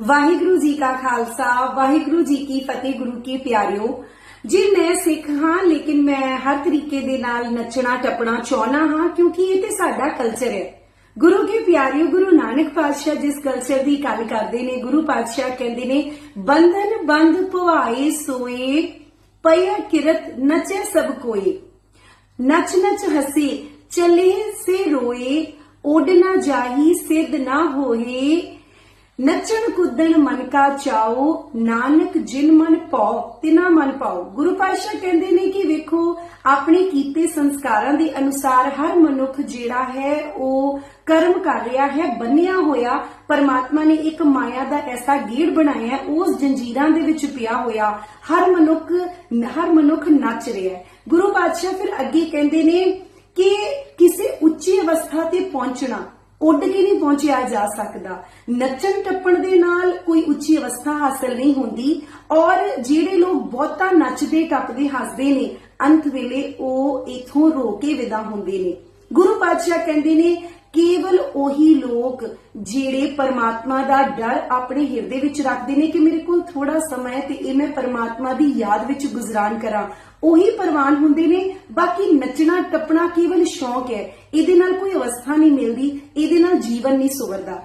ਵਾਹਿਗੁਰੂ ਜੀ ਕਾ ਖਾਲਸਾ, ਵਾਹਿਗੁਰੂ ਜੀ ਕੀ ਫਤਿਹ, ਗੁਰੂ ਕੀ ਪਿਆਰਿਓ। ਜੀ, ਮੈਂ ਸਿੱਖ ਹਾਂ, ਲੇਕਿਨ ਮੈਂ ਹਰ ਤਰੀਕੇ ਦੇ ਨਾਲ ਨੱਚਣਾ, ਟੱਪਣਾ ਚਾਹਣਾ ਹਾਂ, ਕਿਉਂਕਿ ਇਹ ਤੇ ਸਾਡਾ ਕਲਚਰ ਹੈ। ਗੁਰੂ ਕੇ ਪਿਆਰਿਓ, ਗੁਰੂ ਨਾਨਕ ਪਾਤਸ਼ਾਹ ਜਿਸ ਕਲਚਰ ਦੀ ਗੱਲ ਕਰਦੇ ਨੇ, ਗੁਰੂ ਪਾਤਸ਼ਾਹ ਕਹਿੰਦੇ ਨੇ, ਬੰਧਨ ਬੰਦ ਭਵਾਏ ਸੋਏ ਪਿਆ ਕਿਰਤ ਨਚੇ ਸਭ ਕੋਏ। ਨਚ ਨਚ ਹਸੇ, ਚਲੇ ਸੇ ਰੋਏ ਓਡ ਨਾ ਜਾਹੀ, ਸਿੱਧ ਨਾ ਹੋਏ ਨੱਚਣ ਕੁੱਦਣ ਮਨ ਕਾ ਚਾਓ, ਨਾਨਕ ਜਿਨ ਮਨ ਪਾਓ, ਤਿਨਾ ਮਨ ਪਾਓ। ਗੁਰੂ ਪਾਤਸ਼ਾਹ ਕਹਿੰਦੇ ਨੇ ਕਿ ਵੇਖੋ, ਆਪਣੇ ਕੀਤੇ ਸੰਸਕਾਰਾਂ ਦੇ ਅਨੁਸਾਰ ਹਰ ਮਨੁੱਖ ਜਿਹੜਾ ਹੈ, ਉਹ ਕਰਮ ਕਰ ਰਿਹਾ ਹੈ, ਬੰਨਿਆ ਹੋਇਆ। ਪਰਮਾਤਮਾ ਨੇ ਇੱਕ ਮਾਇਆ ਦਾ ਐਸਾ ਗੇੜ ਬਣਾਇਆ ਉਸ ਜੰਜੀਰਾਂ ਦੇ ਵਿੱਚ ਪਿਆ ਹੋਇਆ। ਹਰ ਮਨੁੱਖ ਹਰ ਮਨੁੱਖ ਨੱਚ ਰਿਹਾ ਹੈ। ਗੁਰੂ ਪਾਤਸ਼ਾਹ ਫਿਰ ਅੱਗੇ ਕਹਿੰਦੇ ਨੇ ਕਿ ਕਿਸੇ ਉੱਚੀ ਅਵਸਥਾ ਤੇ ਪਹੁੰਚਣਾ। ਉੱਡ ਕੇ ਨਹੀਂ ਪਹੁੰਚਿਆ ਜਾ ਸਕਦਾ। ਨੱਚਣ ਟੱਪਣ ਦੇ ਨਾਲ ਕੋਈ ਉੱਚੀ ਅਵਸਥਾ ਹਾਸਲ ਨਹੀਂ ਹੁੰਦੀ ਔਰ ਜਿਹੜੇ ਲੋਕ ਬਹੁਤਾ ਨੱਚਦੇ, ਟੱਪਦੇ, ਹੱਸਦੇ ਨੇ, ਅੰਤ ਵੇਲੇ ਉਹ ਇਥੋਂ ਰੋ ਕੇ ਵਿਦਾ ਹੁੰਦੇ ਨੇ। ਗੁਰੂ ਪਾਤਸ਼ਾਹ ਕਹਿੰਦੇ ਨੇ, ਕੇਵਲ ਉਹੀ ਲੋਕ ਜਿਹੜੇ ਪਰਮਾਤਮਾ ਦਾ ਡਰ ਆਪਣੇ ਹਿਰਦੇ ਵਿੱਚ ਰੱਖਦੇ ਨੇ ਕਿ ਮੇਰੇ ਕੋਲ ਥੋੜਾ ਸਮਾਂ ਹੈ ਤੇ ਇਹ ਮੈਂ ਪਰਮਾਤਮਾ ਦੀ ਯਾਦ ਵਿੱਚ ਗੁਜ਼ਰਾਨ ਕਰਾਂ। ਉਹੀ ਪ੍ਰਵਾਨ ਹੁੰਦੇ ਨੇ, ਬਾਕੀ ਨੱਚਣਾ, ਟੱਪਣਾ ਕੇਵਲ ਸ਼ੌਂਕ ਹੈ। ਇਹਦੇ ਨਾਲ ਕੋਈ ਅਵਸਥਾ ਨਹੀਂ ਮਿਲਦੀ, ਇਹਦੇ ਨਾਲ ਜੀਵਨ ਨਹੀਂ ਸੁਵਰਦਾ